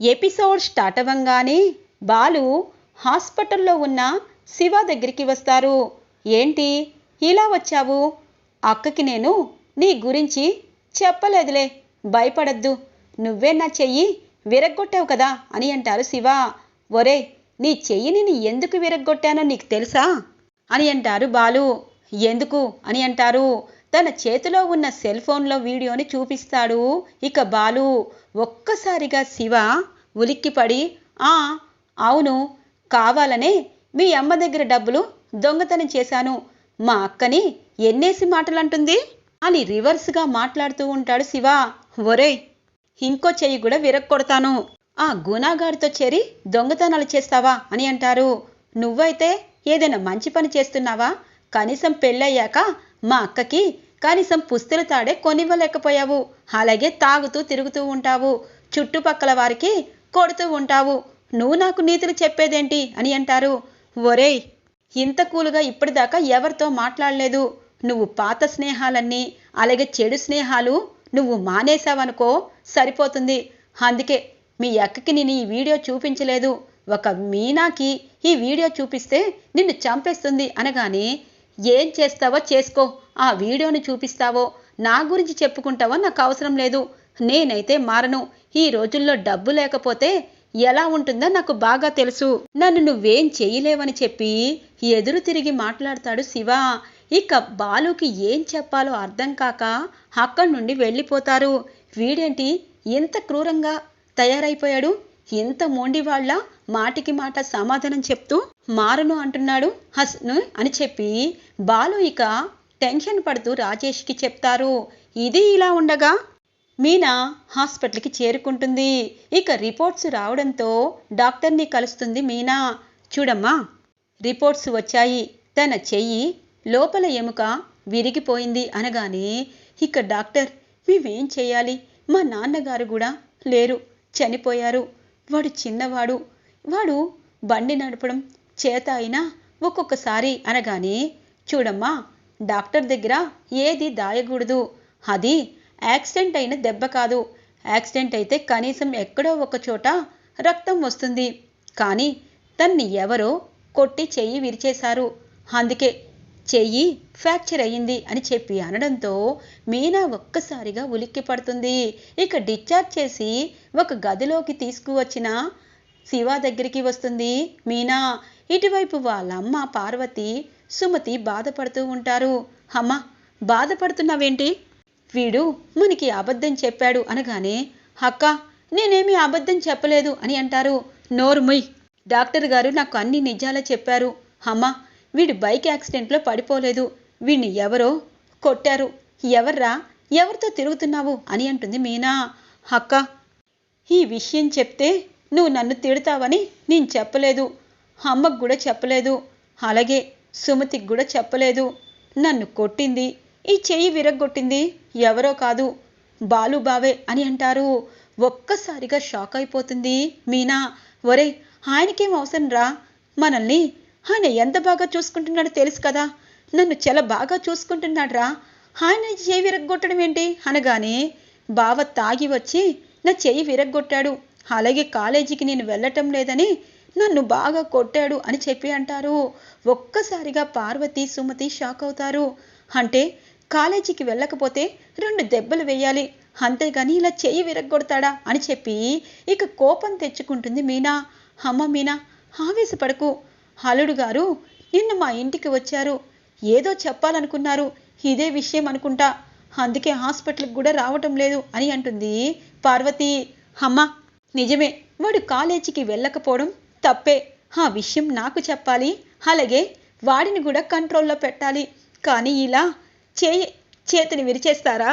Episode start అవ్వంగానే Balu హాస్పిటల్లో ఉన్న శివ దగ్గరికి వస్తారు. ఏంటి? ఇలా వచ్చావు? అక్కకి నేను నీ గురించి చెప్పలేదులే. భయపడద్దు. నువ్వే నా చెయ్యి విరగ్గొట్టావు కదా అని అంటారు శివ. ఒరే నీ చెయ్యిని ఎందుకు విరగ్గొట్టానో నీకు తెలుసా? అని అంటారు బాలు. ఎందుకు? అని అంటారు. తన చేతిలో ఉన్న సెల్ ఫోన్లో వీడియోని చూపిస్తాడు ఇక బాలు. ఒక్కసారిగా శివ ఉలిక్కిపడి ఆ అవును కావాలనే మీ అమ్మ దగ్గర డబ్బులు దొంగతనం చేశాను. మా అక్కని ఎన్నేసి మాటలంటుంది? అని రివర్స్గా మాట్లాడుతూ ఉంటాడు శివ. ఒరేయ్ ఇంకో చెయ్యి కూడా విరక్కొడతాను. ఆ గుణాగాడితో చేరి దొంగతనాలు చేస్తావా? అని అంటారు. నువ్వైతే ఏదైనా మంచి పని చేస్తున్నావా? కనీసం పెళ్ళయ్యాక మా అక్కకి కనీసం పుస్తుల తాడే కొనివ్వలేకపోయావు. అలాగే తాగుతూ తిరుగుతూ ఉంటావు. చుట్టుపక్కల వారికి కొడుతూ ఉంటావు. నువ్వు నాకు నీతులు చెప్పేదేంటి అని అంటారు. ఒరేయ్ ఇంత కూలుగా ఇప్పటిదాకా ఎవరితో మాట్లాడలేదు. నువ్వు పాత స్నేహాలన్నీ అలాగే చెడు స్నేహాలు నువ్వు మానేశావనుకో సరిపోతుంది. అందుకే మీ అక్కకి నేను ఈ వీడియో చూపించలేదు. ఒక మీనాకి ఈ వీడియో చూపిస్తే నిన్ను చంపేస్తుంది అనగానే ఏం చేస్తావో చేసుకో. ఆ వీడియోని చూపిస్తావో? నా గురించి చెప్పుకుంటావో నాకు అవసరం లేదు. నేనైతే మారను. ఈ రోజుల్లో డబ్బు లేకపోతే ఎలా ఉంటుందో నాకు బాగా తెలుసు. నన్ను నువ్వేం చేయలేవని చెప్పి ఎదురు తిరిగి మాట్లాడతాడు శివ. ఇక బాలుకి ఏం చెప్పాలో అర్థం కాక అక్కడి నుండి వెళ్ళిపోతారు. వీడేంటి ఎంత క్రూరంగా తయారైపోయాడు? ఎంత మొండివాళ్ళ మాటికి మాట సమాధానం చెప్తూ మారను అంటున్నాడు హస్ను అని చెప్పి బాలు ఇక టెన్షన్ పడుతూ రాజేష్కి చెప్తారు. ఇది ఇలా ఉండగా మీనా హాస్పిటల్కి చేరుకుంటుంది. ఇక రిపోర్ట్స్ రావడంతో డాక్టర్ని కలుస్తుంది మీనా. చూడమ్మా రిపోర్ట్స్ వచ్చాయి. తన చెయ్యి లోపల ఎముక విరిగిపోయింది అనగానే ఇక డాక్టర్ మేమేం చేయాలి? మా నాన్నగారు కూడా లేరు చనిపోయారు. వాడు చిన్నవాడు. వాడు బండి నడపడం చేత అయినా ఒక్కొక్కసారి. అనగానే చూడమ్మా డాక్టర్ దగ్గర ఏది దాయకూడదు. అది యాక్సిడెంట్ అయిన దెబ్బ కాదు. యాక్సిడెంట్ అయితే కనీసం ఎక్కడో ఒక చోట రక్తం వస్తుంది. కానీ తన్ని ఎవరో కొట్టి చెయ్యి విరిచేశారు. అందుకే చెయ్యి ఫ్రాక్చర్ అయ్యింది అని చెప్పి అనడంతో మీనా ఒక్కసారిగా ఉలిక్కి పడుతుంది. ఇక డిశ్చార్జ్ చేసి ఒక గదిలోకి తీసుకువచ్చిన శివ దగ్గరికి వస్తుంది. మీనా ఇటువైపు వాళ్ళ అమ్మ పార్వతి సుమతి బాధపడుతూ ఉంటారు. అమ్మ బాధపడుతున్నావేంటి? వీడు మనకి అబద్ధం చెప్పాడు అనగానే అక్క నేనేమీ అబద్ధం చెప్పలేదు అని అంటారు. నోర్ముయ్ డాక్టర్ గారు నాకు అన్ని నిజాలే చెప్పారు. అమ్మ వీడు బైక్ యాక్సిడెంట్లో పడిపోలేదు. వీడిని ఎవరో కొట్టారు. ఎవర్రా? ఎవరితో తిరుగుతున్నావు అని అంటుంది మీనా. అక్క ఈ విషయం చెప్తే నువ్వు నన్ను తిడతావని నేను చెప్పలేదు. అమ్మకు కూడా చెప్పలేదు. అలాగే సుమతికి కూడా చెప్పలేదు. నన్ను కొట్టింది. ఈ చెయ్యి విరగ్గొట్టింది ఎవరో కాదు. బాలు బావే అని అంటారు. ఒక్కసారిగా షాక్ అయిపోతుంది మీనా. ఒరే ఆయనకేం అవసరం రా. మనల్ని ఆయన ఎంత బాగా చూసుకుంటున్నాడో తెలుసు కదా. నన్ను చాలా బాగా చూసుకుంటున్నాడు రా. ఆయన చెయ్యి విరగ్గొట్టడం ఏంటి? అనగానే బావ తాగి వచ్చి నా చెయ్యి విరగ్గొట్టాడు. అలాగే కాలేజీకి నేను వెళ్ళటం లేదని నన్ను బాగా కొట్టాడు అని చెప్పి అంటారు. ఒక్కసారిగా పార్వతి సుమతి షాక్ అవుతారు. అంటే కాలేజీకి వెళ్ళకపోతే రెండు దెబ్బలు వేయాలి. అంతేగాని ఇలా చెయ్యి విరగ్గొడతాడా అని చెప్పి ఇక కోపం తెచ్చుకుంటుంది మీనా. అమ్మ మీనా ఆవేశపడకు. అల్లుడు గారు నిన్న మా ఇంటికి వచ్చారు. ఏదో చెప్పాలనుకున్నారు. ఇదే విషయం అనుకుంటా. అందుకే హాస్పిటల్కి కూడా రావటం లేదు అని అంటుంది పార్వతి. అమ్మ నిజమే. వాడు కాలేజీకి వెళ్ళకపోవడం తప్పే. ఆ విషయం నాకు చెప్పాలి. అలాగే వాడిని కూడా కంట్రోల్లో పెట్టాలి. కానీ ఇలా చే చేతిని విరిచేస్తారా?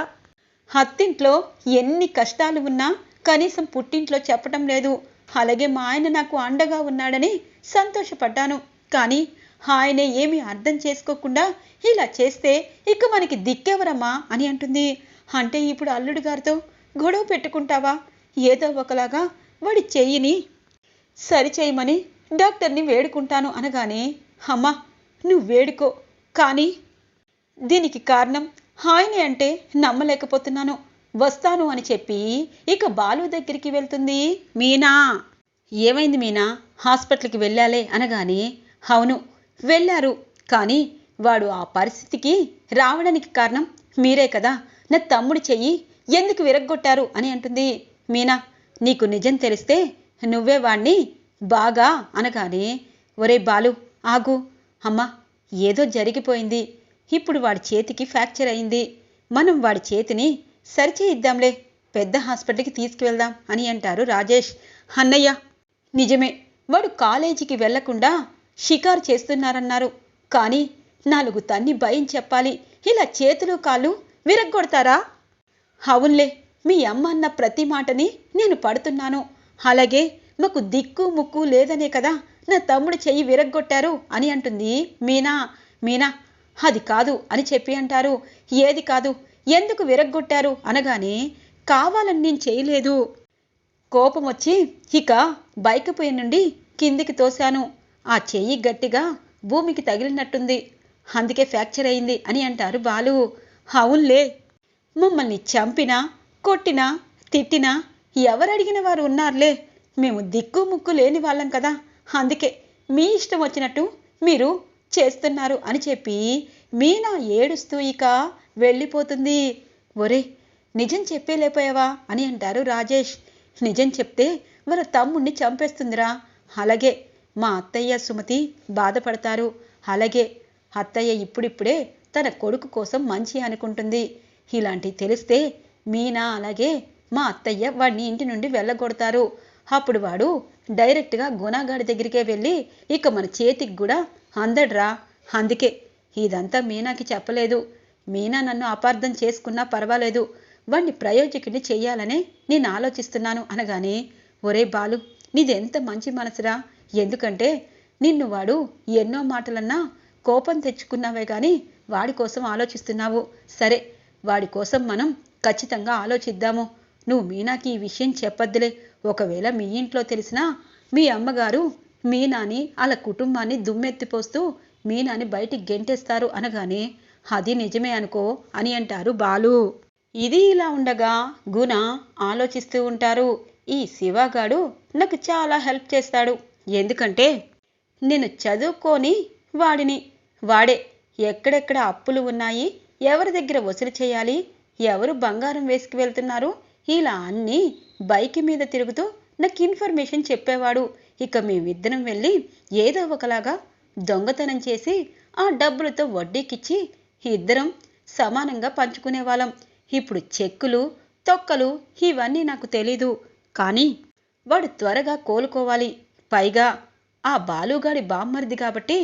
అత్తింట్లో ఎన్ని కష్టాలు ఉన్నా కనీసం పుట్టింట్లో చెప్పటం లేదు. అలాగే మా ఆయన నాకు అండగా ఉన్నాడని సంతోషపడ్డాను. కానీ ఆయనే ఏమీ అర్థం చేసుకోకుండా ఇలా చేస్తే ఇక మనకి దిక్కెవరమ్మా అని అంటుంది. అంటే ఇప్పుడు అల్లుడు గారితో గొడవ పెట్టుకుంటావా? ఏదో ఒకలాగా వాడి చెయ్యిని సరిచేయమని డాక్టర్ని వేడుకుంటాను అనగానే అమ్మా నువ్వు వేడుకో. కానీ దీనికి కారణం హాయిని అంటే నమ్మలేకపోతున్నాను. వస్తాను అని చెప్పి ఇక బాలు దగ్గరికి వెళ్తుంది. మీనా! ఏమైంది మీనా? హాస్పిటల్కి వెళ్ళాలే అనగానే అవును వెళ్ళారు. కానీ వాడు ఆ పరిస్థితికి రావడానికి కారణం మీరే కదా. నా తమ్ముడి చెయ్యి ఎందుకు విరగ్గొట్టారు? అని అంటుంది. మీనా నీకు నిజం తెలిస్తే నువ్వే వాణ్ణి బాగా అనగానే ఒరే బాలు ఆగు. అమ్మా ఏదో జరిగిపోయింది. ఇప్పుడు వాడి చేతికి ఫ్రాక్చర్ అయింది. మనం వాడి చేతిని సరిచేయిద్దాంలే. పెద్ద హాస్పిటల్కి తీసుకువెళ్దాం అని అంటారు రాజేష్. అన్నయ్య నిజమే. వాడు కాలేజీకి వెళ్ళకుండా షికారు చేస్తున్నారన్నారు. కానీ నాలుగు తన్ని భయం చెప్పాలి. ఇలా చేతులు కాళ్ళు విరగ్గొడతారా? అవునులే. మీ అమ్మ అన్న ప్రతి మాటని నేను పడుతున్నాను. అలాగే మాకు దిక్కు ముక్కు లేదనే కదా నా తమ్ముడు చెయ్యి విరగ్గొట్టారు అని అంటుంది. మీనా మీనా అది కాదు అని చెప్పి అంటారు. ఏది కాదు ఎందుకు విరగ్గొట్టారు అనగానే కావాలని నేను చేయలేదు. కోపం వచ్చి ఇక బైక్ పోయి నుండి కిందికి తోశాను. ఆ చెయ్యి గట్టిగా భూమికి తగిలినట్టుంది. అందుకే ఫ్రాక్చర్ అయింది అని అంటారు బాలు. అవునులే మమ్మల్ని చంపినా కొట్టినా తిట్టినా ఎవరడిగిన వారు ఉన్నారులే. మేము దిక్కు ముక్కు లేని వాళ్ళం కదా. అందుకే మీ ఇష్టం వచ్చినట్టు మీరు చేస్తున్నారు అని చెప్పి మీనా ఏడుస్తూ ఇక వెళ్ళిపోతుంది. ఒరే నిజం చెప్పేలేపోయావా అని అంటారు రాజేష్. నిజం చెప్తే వాళ్ళ తమ్ముణ్ణి చంపేస్తుందిరా. అలాగే మా అత్తయ్య సుమతి బాధపడతారు. అలాగే అత్తయ్య ఇప్పుడిప్పుడే తన కొడుకు కోసం మంచి అనుకుంటుంది. ఇలాంటి తెలిస్తే మీనా అలాగే మా అత్తయ్య వాడిని ఇంటి నుండి వెళ్ళగొడతారు. అప్పుడు వాడు డైరెక్ట్గా గుణాగాడి దగ్గరికే వెళ్ళి ఇక మన చేతికి కూడా అందడ్రా. అందుకే ఇదంతా మీనాకి చెప్పలేదు. మీనా నన్ను అపార్థం చేసుకున్నా పర్వాలేదు. వాణ్ణి ప్రయోజకుడిని చేయాలనే నేను ఆలోచిస్తున్నాను అనగానే ఒరే బాలు నీదెంత మంచి మనసురా. ఎందుకంటే నిన్ను వాడు ఎన్నో మాటలన్నా కోపం తెచ్చుకున్నావే కానీ వాడి కోసం ఆలోచిస్తున్నావు. సరే వాడి కోసం మనం ఖచ్చితంగా ఆలోచిద్దాము. నువ్వు మీనాకి ఈ విషయం చెప్పొద్దులే. ఒకవేళ మీ ఇంట్లో తెలిసినా మీ అమ్మగారు మీనాని వాళ్ళ కుటుంబాన్ని దుమ్మెత్తిపోస్తూ మీనాని బయటికి గెంటేస్తారు అనగానే అది నిజమే అనుకో అని అంటారు బాలు. ఇది ఇలా ఉండగా గుణ ఆలోచిస్తూ ఉంటారు. ఈ శివగాడు నాకు చాలా హెల్ప్ చేస్తాడు. ఎందుకంటే నేను చదువుకొని వాడిని. వాడే ఎక్కడెక్కడ అప్పులు ఉన్నాయి? ఎవరి దగ్గర వసూలు చేయాలి? ఎవరు బంగారం వేసుకు వెళ్తున్నారు? ఇలా అన్నీ బైక్ మీద తిరుగుతూ నాకు ఇన్ఫర్మేషన్ చెప్పేవాడు. ఇక మేమిద్దరం వెళ్ళి ఏదో ఒకలాగా దొంగతనం చేసి ఆ డబ్బులతో వడ్డీకిచ్చి ఇద్దరం సమానంగా పంచుకునేవాళ్ళం. ఇప్పుడు చెక్కులు తొక్కలు ఇవన్నీ నాకు తెలీదు. కానీ వాడు త్వరగా కోలుకోవాలి. పైగా ఆ బాలుగాడి బామ్మరిది కాబట్టి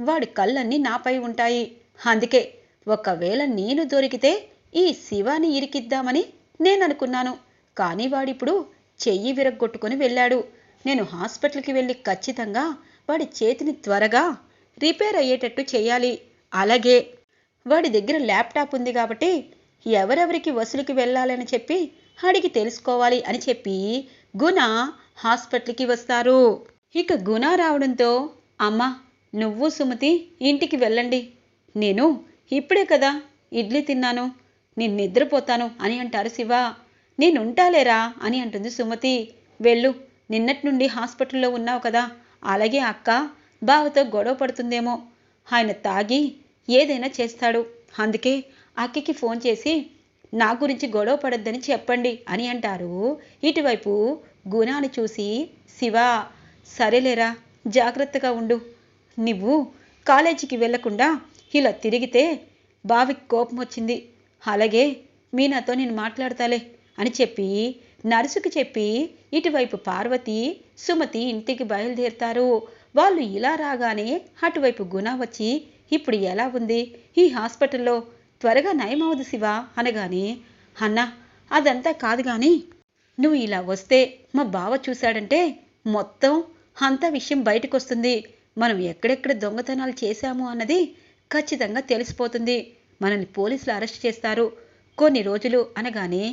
వాడి కళ్ళన్నీ నాపై ఉంటాయి. అందుకే ఒకవేళ నేను దొరికితే ఈ శివాని ఇరికిద్దామని నేననుకున్నాను. కానీ వాడిప్పుడు చెయ్యి విరగ్గొట్టుకుని వెళ్ళాడు. నేను హాస్పిటల్కి వెళ్ళి ఖచ్చితంగా వాడి చేతిని త్వరగా రిపేర్ అయ్యేటట్టు చేయాలి అలాగే వాడి దగ్గర ల్యాప్టాప్ ఉంది కాబట్టి ఎవరెవరికి వసూలుకి వెళ్ళాలని చెప్పి అడిగి తెలుసుకోవాలి అని చెప్పి గుణ హాస్పిటల్కి వస్తారు. ఇక గుణ రావడంతో అమ్మ నువ్వు సుమతి ఇంటికి వెళ్ళండి. నేను ఇప్పుడే కదా ఇడ్లీ తిన్నాను. నేను నిద్రపోతాను అని అంటారు శివ. నేనుంటాలేరా అని అంటుంది సుమతి. వెళ్ళు నిన్నటి నుండి హాస్పిటల్లో ఉన్నావు కదా. అలాగే అక్క బావతో గొడవ పడుతుందేమో. ఆయన తాగి ఏదైనా చేస్తాడు. అందుకే అక్కకి ఫోన్ చేసి నా గురించి గొడవ పడొద్దని చెప్పండి అని అంటారు. ఇటువైపు గుణాన్ని చూసి శివ సరేలేరా జాగ్రత్తగా ఉండు. నువ్వు కాలేజీకి వెళ్ళకుండా ఇలా తిరిగితే బావికి కోపం వచ్చింది అలాగే మీనాతో నేను మాట్లాడతాలే అని చెప్పి నర్సుకి చెప్పి ఇటువైపు పార్వతి సుమతి ఇంటికి బయలుదేరుతారు. వాళ్ళు ఇలా రాగానే అటువైపు గుణ వచ్చి ఇప్పుడు ఎలా ఉంది? ఈ హాస్పిటల్లో త్వరగా నయమవదు శివ అనగానే అన్నా అదంతా కాదు కానీ నువ్వు ఇలా వస్తే మా బావ చూశాడంటే మొత్తం అంత విషయం బయటకు వస్తుంది మనం ఎక్కడెక్కడ దొంగతనాలు చేశాము అన్నది ఖచ్చితంగా తెలిసిపోతుంది. మనల్ని పోలీసులు అరెస్ట్ చేస్తారు. కొన్ని రోజులు అనగానే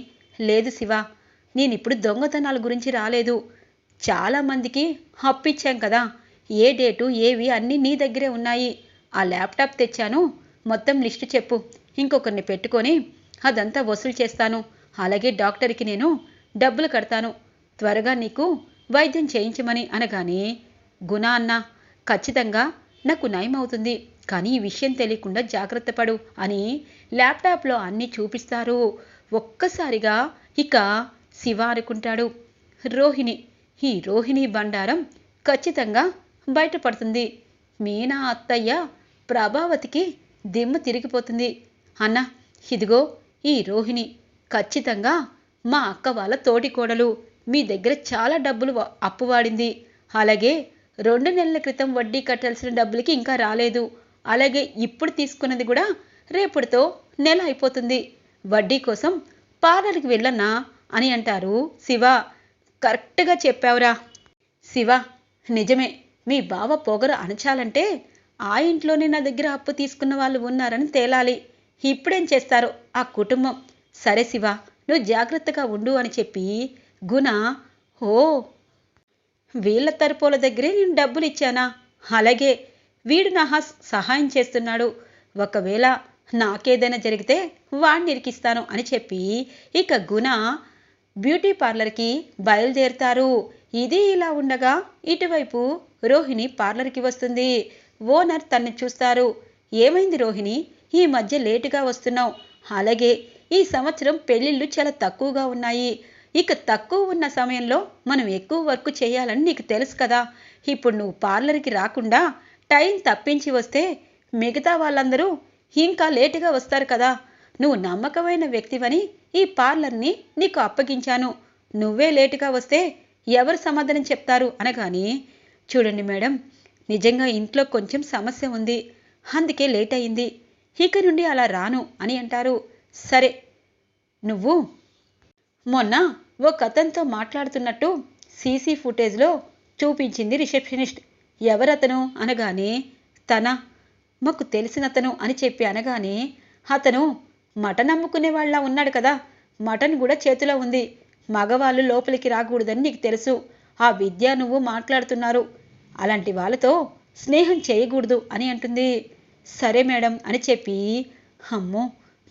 లేదు శివ నేనిప్పుడు దొంగతనాల గురించి రాలేదు. చాలామందికి అప్పిచ్చాం కదా. ఏ డేటు ఏవి అన్నీ నీ దగ్గరే ఉన్నాయి. ఆ ల్యాప్టాప్ తెచ్చాను. మొత్తం లిస్టు చెప్పు. ఇంకొకరిని పెట్టుకొని అదంతా వసూలు చేస్తాను. అలాగే డాక్టర్కి నేను డబ్బులు కడతాను. త్వరగా నీకు వైద్యం చేయించమని అనగానే గుణ అన్న ఖచ్చితంగా నాకు నయం అవుతుంది కానీ ఈ విషయం తెలియకుండా జాగ్రత్త పడు అని ల్యాప్టాప్లో అన్నీ చూపిస్తారు. ఒక్కసారిగా ఇక శివ అనుకుంటాడు. రోహిణి ఈ రోహిణి బండారం ఖచ్చితంగా బయటపడుతుంది. మీనా అత్తయ్య ప్రభావతికి దిమ్మ తిరిగిపోతుంది. అన్న ఇదిగో ఈ రోహిణి ఖచ్చితంగా మా అక్క వాళ్ళ తోటి కోడలు. మీ దగ్గర చాలా డబ్బులు అప్పువాడింది అప్పు వాడింది. అలాగే రెండు నెలల క్రితం వడ్డీ కట్టాల్సిన డబ్బులకి ఇంకా రాలేదు. అలాగే ఇప్పుడు తీసుకున్నది కూడా రేపటితో నెల అయిపోతుంది. వడ్డీ కోసం పార్లర్కి వెళ్ళన్నా అని అంటారు శివ. కరెక్ట్గా చెప్పావురా. శివ నిజమే. మీ బావ పొగరు అణచాలంటే ఆ ఇంట్లోనే నా దగ్గర అప్పు తీసుకున్న వాళ్ళు ఉన్నారని తేలాలి. ఇప్పుడేం చేస్తారు? ఆ కుటుంబం. సరే శివ నువ్వు జాగ్రత్తగా ఉండు అని చెప్పి గుణ ఓ వీళ్ళ తరపుల దగ్గరే నేను డబ్బులు ఇచ్చానా అలాగే వీడు నా హస్ సహాయం చేస్తున్నాడు. ఒకవేళ నాకేదైనా జరిగితే వాడిని ఇరికిస్తాను అని చెప్పి ఇక గుణ బ్యూటీ పార్లర్కి బయలుదేరుతారు. ఇది ఇలా ఉండగా ఇటువైపు రోహిణి పార్లర్కి వస్తుంది. ఓనర్ తన్ని చూస్తారు. ఏమైంది రోహిణి? ఈ మధ్య లేటుగా వస్తున్నావు. అలాగే ఈ సంవత్సరం పెళ్ళిళ్ళు చాలా తక్కువగా ఉన్నాయి. ఇక తక్కువ ఉన్న సమయంలో మనం ఎక్కువ వర్క్ చేయాలని నీకు తెలుసు కదా. ఇప్పుడు నువ్వు పార్లర్కి రాకుండా టైం తప్పించి వస్తే మిగతా వాళ్ళందరూ ఇంకా లేటుగా వస్తారు కదా. నువ్వు నమ్మకమైన వ్యక్తివని ఈ పార్లర్ని నీకు అప్పగించాను. నువ్వే లేటుగా వస్తే ఎవరు సమాధానం చెప్తారు అనగాని చూడండి మేడం నిజంగా ఇంట్లో కొంచెం సమస్య ఉంది. అందుకే లేట్ అయింది. ఇక నుండి అలా రాను అని అంటారు. సరే నువ్వు మొన్న ఓ కథంతో మాట్లాడుతున్నట్టు సీసీ ఫుటేజ్లో చూపించింది రిసెప్షనిస్ట్. ఎవరతను? అనగానే తన. మాకు తెలిసినతను అని చెప్పి అనగానే అతను మటన్ అమ్ముకునే వాళ్ళ ఉన్నాడు కదా. మటన్ కూడా చేతిలో ఉంది. మగవాళ్ళు లోపలికి రాకూడదని నీకు తెలుసు. ఆ విద్య నువ్వు మాట్లాడుతున్నారు. అలాంటి వాళ్ళతో స్నేహం చేయకూడదు అని అంటుంది. సరే మేడం అని చెప్పి అమ్మో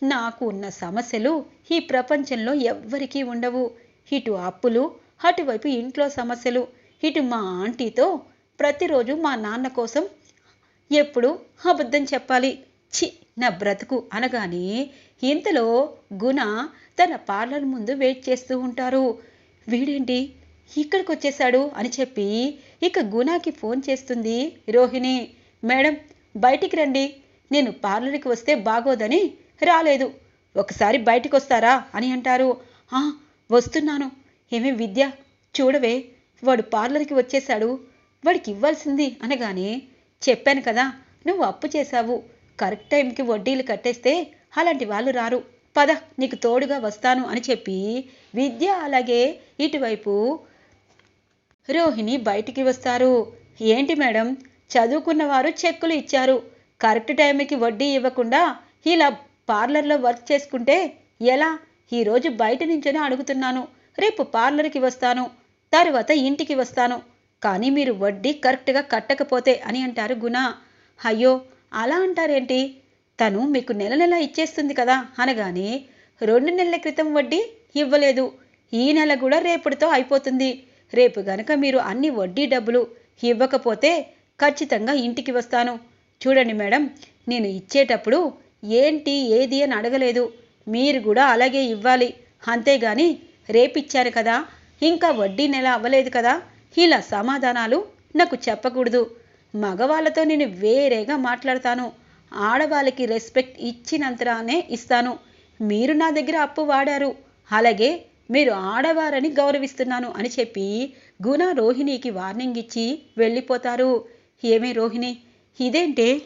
నాకు ఉన్న సమస్యలు ఈ ప్రపంచంలో ఎవ్వరికీ ఉండవు. ఇటు అప్పులు అటువైపు ఇంట్లో సమస్యలు ఇటు మా ఆంటీతో ప్రతిరోజు మా నాన్న కోసం ఎప్పుడు అబద్ధం చెప్పాలి. చి నా బ్రతుకు అనగానే ఇంతలో గుణ తన పార్లర్ ముందు వెయిట్ చేస్తూ ఉంటారు. వీడేంటి? ఇక్కడికి వచ్చేసాడు అని చెప్పి ఇక గుణాకి ఫోన్ చేస్తుంది రోహిణి. మేడం బయటికి రండి. నేను పార్లర్కి వస్తే బాగోదని రాలేదు. ఒకసారి బయటికి వస్తారా అని అంటారు. వస్తున్నాను. ఏమే విద్య? చూడవే వాడు పార్లర్కి వచ్చేశాడు. వాడికి ఇవ్వాల్సింది అనగానే చెప్పాను కదా నువ్వు అప్పు చేశావు. కరెక్ట్ టైంకి వడ్డీలు కట్టేస్తే అలాంటి వాళ్ళు రారు. పద నీకు తోడుగా వస్తాను అని చెప్పి విద్య అలాగే ఇటువైపు రోహిణి బయటికి వస్తారు. ఏంటి మేడం? చదువుకున్న వారు చెక్కులు ఇచ్చారు. కరెక్ట్ టైంకి వడ్డీ ఇవ్వకుండా ఇలా పార్లర్లో వర్క్ చేసుకుంటే ఎలా? ఈరోజు బయట నుంచనే అడుగుతున్నాను. రేపు పార్లర్కి వస్తాను. తర్వాత ఇంటికి వస్తాను. కానీ మీరు వడ్డీ కరెక్ట్గా కట్టకపోతే అని అంటారు గుణ. అయ్యో అలా అంటారేంటి? తను మీకు నెల నెల ఇచ్చేస్తుంది కదా అనగానే రెండు నెలల క్రితం వడ్డీ ఇవ్వలేదు. ఈ నెల కూడా రేపటితో అయిపోతుంది. రేపు గనక మీరు అన్ని వడ్డీ డబ్బులు ఇవ్వకపోతే ఖచ్చితంగా ఇంటికి వస్తాను. చూడండి మేడం నేను ఇచ్చేటప్పుడు ఏంటి ఏది అని అడగలేదు. మీరు కూడా అలాగే ఇవ్వాలి. అంతేగాని రేపిచ్చారు కదా. ఇంకా వడ్డీ నెల అవ్వలేదు కదా. ఇలా సమాధానాలు నాకు చెప్పకూడదు. మగవాళ్ళతో నేను వేరేగా మాట్లాడతాను. ఆడవాళ్ళకి రెస్పెక్ట్ ఇచ్చినంతరానే ఇస్తాను. మీరు నా దగ్గర అప్పు వాడారు. అలాగే మీరు ఆడవారని గౌరవిస్తున్నాను అని చెప్పి గుణ రోహిణికి వార్నింగ్ ఇచ్చి వెళ్ళిపోతారు. ఏమే రోహిణి? ఇదేంటే?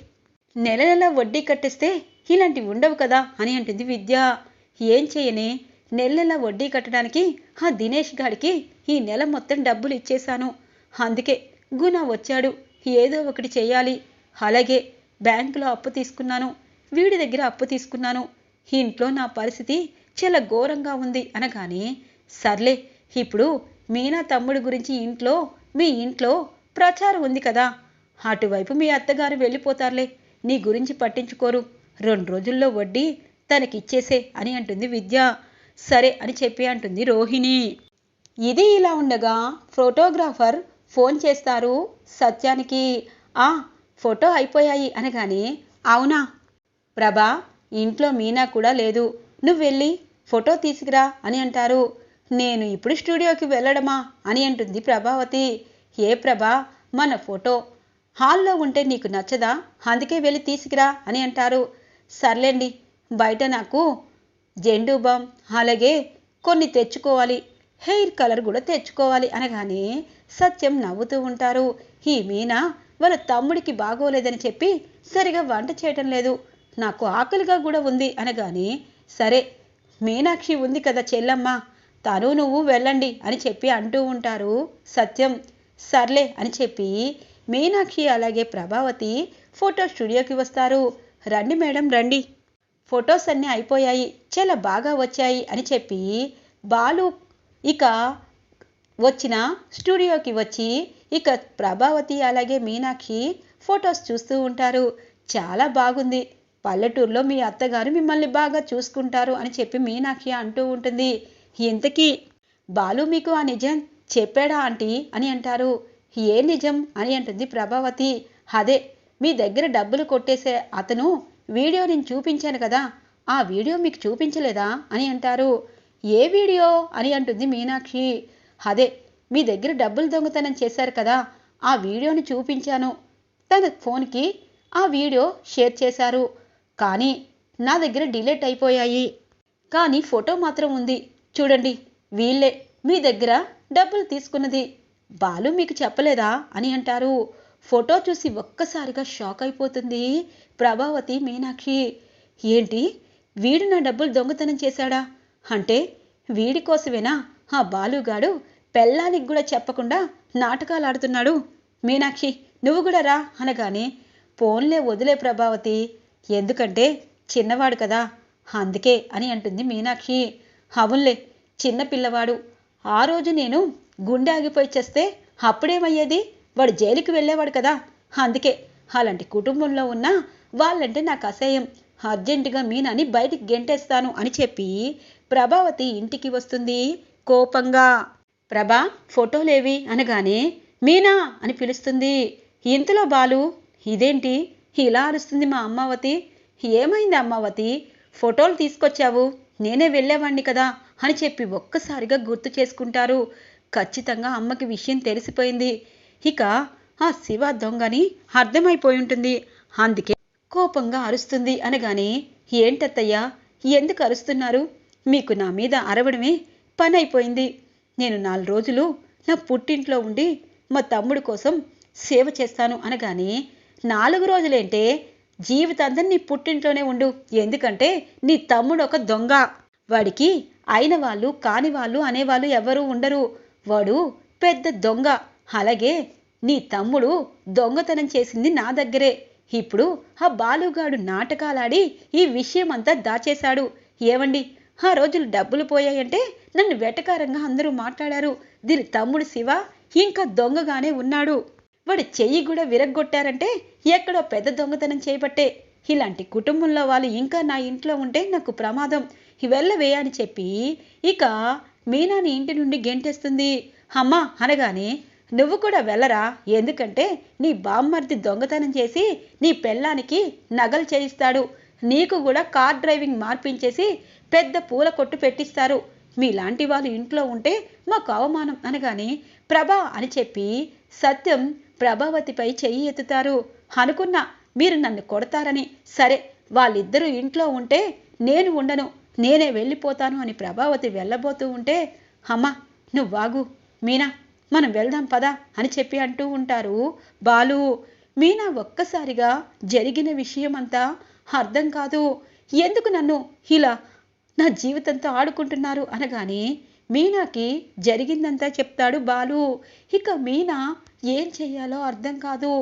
నెల నెల వడ్డీ కట్టిస్తే ఇలాంటివి ఉండవు కదా అని అంటుంది విద్య. ఏం చేయని? నెలలా వడ్డీ కట్టడానికి ఆ దినేష్ గాడికి ఈ నెల మొత్తం డబ్బులు ఇచ్చేశాను. అందుకే గుణ వచ్చాడు. ఏదో ఒకటి చేయాలి. అలాగే బ్యాంకులో అప్పు తీసుకున్నాను. వీడి దగ్గర అప్పు తీసుకున్నాను. ఇంట్లో నా పరిస్థితి చాలా ఘోరంగా ఉంది అనగానే సర్లే ఇప్పుడు మీనా తమ్ముడి గురించి ఇంట్లో మీ ఇంట్లో ప్రచారం ఉంది కదా. అటువైపు మీ అత్తగారు వెళ్ళిపోతారులే. నీ గురించి పట్టించుకోరు. రెండు రోజుల్లో వడ్డీ తనకిచ్చేసే అని అంటుంది విద్య. సరే అని చెప్పి అంటుంది రోహిణి. ఇది ఇలా ఉండగా ఫోటోగ్రాఫర్ ఫోన్ చేస్తారు సత్యానికి. ఆ ఫోటో అయిపోయాయి అనగానే అవునా? ప్రభా ఇంట్లో మీనా కూడా లేదు. నువ్వు వెళ్ళి ఫోటో తీసుకురా అని అంటారు. నేను ఇప్పుడు స్టూడియోకి వెళ్ళడమా అని అంటుంది ప్రభావతి. ఏ ప్రభా మన ఫోటో? హాల్లో ఉంటే నీకు నచ్చదా? అందుకే వెళ్ళి తీసుకురా అని అంటారు. సర్లేండి బయట నాకు జెండు బామ్ అలాగే కొన్ని తెచ్చుకోవాలి. హెయిర్ కలర్ కూడా తెచ్చుకోవాలి అనగానే సత్యం నవ్వుతూ ఉంటారు. ఈ మీనా వాళ్ళ తమ్ముడికి బాగోలేదని చెప్పి సరిగా వంట చేయటం లేదు. నాకు ఆకలిగా కూడా ఉంది అనగానే సరే మీనాక్షి ఉంది కదా చెల్లమ్మ తను నువ్వు వెళ్ళండి అని చెప్పి అంటూ ఉంటారు సత్యం. సర్లే అని చెప్పి మీనాక్షి అలాగే ప్రభావతి ఫోటో స్టూడియోకి వస్తారు. రండి మేడం రండి. ఫొటోస్ అన్నీ అయిపోయాయి. చాలా బాగా వచ్చాయి అని చెప్పి బాలు ఇక వచ్చిన స్టూడియోకి వచ్చి ఇక ప్రభావతి అలాగే మీనాక్షి ఫొటోస్ చూస్తూ ఉంటారు. చాలా బాగుంది. పల్లెటూరులో మీ అత్తగారు మిమ్మల్ని బాగా చూసుకుంటారు అని చెప్పి మీనాక్షి అంటూ ఉంటుంది. ఇంతకీ బాలు మీకు ఆ నిజం చెప్పాడా ఆంటీ అని అంటారు. ఏ నిజం అని అంటుంది ప్రభావతి. అదే మీ దగ్గర డబ్బులు కొట్టేసే అతను వీడియో నేను చూపించాను కదా ఆ వీడియో మీకు చూపించలేదా అని అంటారు. ఏ వీడియో అని అంటుంది మీనాక్షి. అదే మీ దగ్గర డబ్బులు దొంగతనం చేశారు కదా ఆ వీడియోని చూపించాను. తన ఫోన్కి ఆ వీడియో షేర్ చేశారు. కానీ నా దగ్గర డిలేట్ అయిపోయాయి. కానీ ఫోటో మాత్రం ఉంది. చూడండి వీళ్ళే మీ దగ్గర డబ్బులు తీసుకున్నది. బాలు మీకు చెప్పలేదా అని అంటారు. ఫోటో చూసి ఒక్కసారిగా షాక్ అయిపోతుంది ప్రభావతి మీనాక్షి. ఏంటి? వీడు నా డబ్బులు దొంగతనం చేశాడా? అంటే వీడి కోసమేనా? ఆ బాలుగాడు పెళ్ళానికి కూడా చెప్పకుండా నాటకాలు ఆడుతున్నాడు మీనాక్షి నువ్వు కూడా రా అనగానే పోన్లే వదిలే ప్రభావతి. ఎందుకంటే చిన్నవాడు కదా. అందుకే అని అంటుంది మీనాక్షి. అవునులే చిన్న పిల్లవాడు. ఆ రోజు నేను గుండె ఆగిపోయి చేస్తే అప్పుడేమయ్యేది? వాడు జైలుకి వెళ్ళేవాడు కదా. అందుకే అలాంటి కుటుంబంలో ఉన్న వాళ్ళంటే నాకు అసహ్యం. అర్జెంటుగా మీనాని బయటికి గెంటేస్తాను అని చెప్పి ప్రభావతి ఇంటికి వస్తుంది కోపంగా. ప్రభా ఫోటోలేవి అనగానే మీనా అని పిలుస్తుంది. ఇంతలో బాలు ఇదేంటి? ఇలా అరుస్తుంది మా అమ్మావతి. ఏమైంది అమ్మావతి? ఫోటోలు తీసుకొచ్చావు. నేనే వెళ్ళేవాణ్ణి కదా అని చెప్పి ఒక్కసారిగా గుర్తు చేసుకుంటారు. ఖచ్చితంగా అమ్మకి విషయం తెలిసిపోయింది. ఇక ఆ శివ దొంగని అర్థమైపోయి ఉంటుంది. అందుకే కోపంగా అరుస్తుంది అనగానే ఏంటత్తయ్యా ఎందుకు అరుస్తున్నారు? మీకు నా మీద అరవడమే పని అయిపోయింది నేను నాలుగు రోజులు నా పుట్టింట్లో ఉండి మా తమ్ముడు కోసం సేవ చేస్తాను అనగానే నాలుగు రోజులేంటే జీవితాంతం నీ పుట్టింట్లోనే ఉండు. ఎందుకంటే నీ తమ్ముడు ఒక దొంగ. వాడికి అయిన వాళ్ళు కాని వాళ్ళు అనేవాళ్ళు ఎవరూ ఉండరు. వాడు పెద్ద దొంగ. అలాగే నీ తమ్ముడు దొంగతనం చేసింది నా దగ్గరే. ఇప్పుడు ఆ బాలుగాడు నాటకాలాడి ఈ విషయం అంతా దాచేశాడు. ఏవండి? ఆ రోజులు డబ్బులు పోయాయంటే నన్ను వెటకారంగా అందరూ మాట్లాడారు. దీని తమ్ముడు శివ ఇంకా దొంగగానే ఉన్నాడు. వాడి చెయ్యి కూడా విరగ్గొట్టారంటే ఎక్కడో పెద్ద దొంగతనం చేయబట్టే ఇలాంటి కుటుంబంలో వాళ్ళు ఇంకా నా ఇంట్లో ఉంటే నాకు ప్రమాదం. వెళ్ళవే అని చెప్పి ఇక మీనాని ఇంటి నుండి గెంటేస్తుంది. అమ్మా అనగానే నువ్వు కూడా వెళ్ళరా? ఎందుకంటే నీ బామ్మర్ది దొంగతనం చేసి నీ పెళ్ళానికి నగలు చేయిస్తాడు. నీకు కూడా కార్ డ్రైవింగ్ మార్పించేసి పెద్ద పూల కొట్టు పెట్టిస్తారు. మీలాంటి వాళ్ళు ఇంట్లో ఉంటే మాకు అవమానం అనగానే ప్రభా అని చెప్పి సత్యం ప్రభావతిపై చెయ్యి ఎత్తుతారు. అనుకున్నా మీరు నన్ను కొడతారని. సరే వాళ్ళిద్దరూ ఇంట్లో ఉంటే నేను ఉండను. నేనే వెళ్ళిపోతాను అని ప్రభావతి వెళ్ళబోతూ ఉంటే అమ్మ నువ్వు వాగు మీనా మనం వెళ్దాం పదా అని చెప్పి అంటూ ఉంటారు. బాలు మీనా ఒక్కసారిగా జరిగిన విషయం అంతా అర్థం కాదు. ఎందుకు నన్ను ఇలా నా జీవితంతో ఆడుకుంటున్నారు అనగానే మీనాకి జరిగిందంతా చెప్తాడు బాలు. ఇక మీనా ఏం చేయాలో అర్థం కాదు.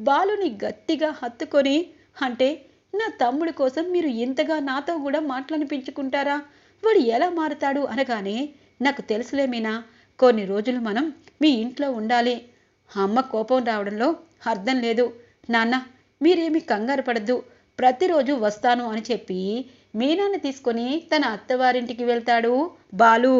బాలుని గట్టిగా హత్తుకొని అంటే నా తమ్ముడి కోసం మీరు ఇంతగా నాతో కూడా మాట్లాడిపించుకుంటారా? వాడు ఎలా మారుతాడు అనగానే నాకు తెలుసులే మీనా కొన్ని రోజులు మనం మీ ఇంట్లో ఉండాలి. అమ్మ కోపం రావడంలో అర్థం లేదు. నాన్న మీరేమీ కంగారు పడద్దు. ప్రతిరోజు వస్తాను అని చెప్పి మీనాన్ని తీసుకొని తన అత్తవారింటికి వెళ్తాడు. బాలు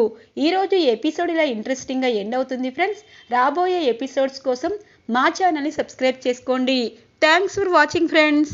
ఈరోజు ఎపిసోడ్ ఇలా ఇంట్రెస్టింగ్గా ఎండ్ అవుతుంది ఫ్రెండ్స్. రాబోయే ఎపిసోడ్స్ కోసం మా ఛానల్ని సబ్స్క్రైబ్ చేసుకోండి. Thanks for watching friends.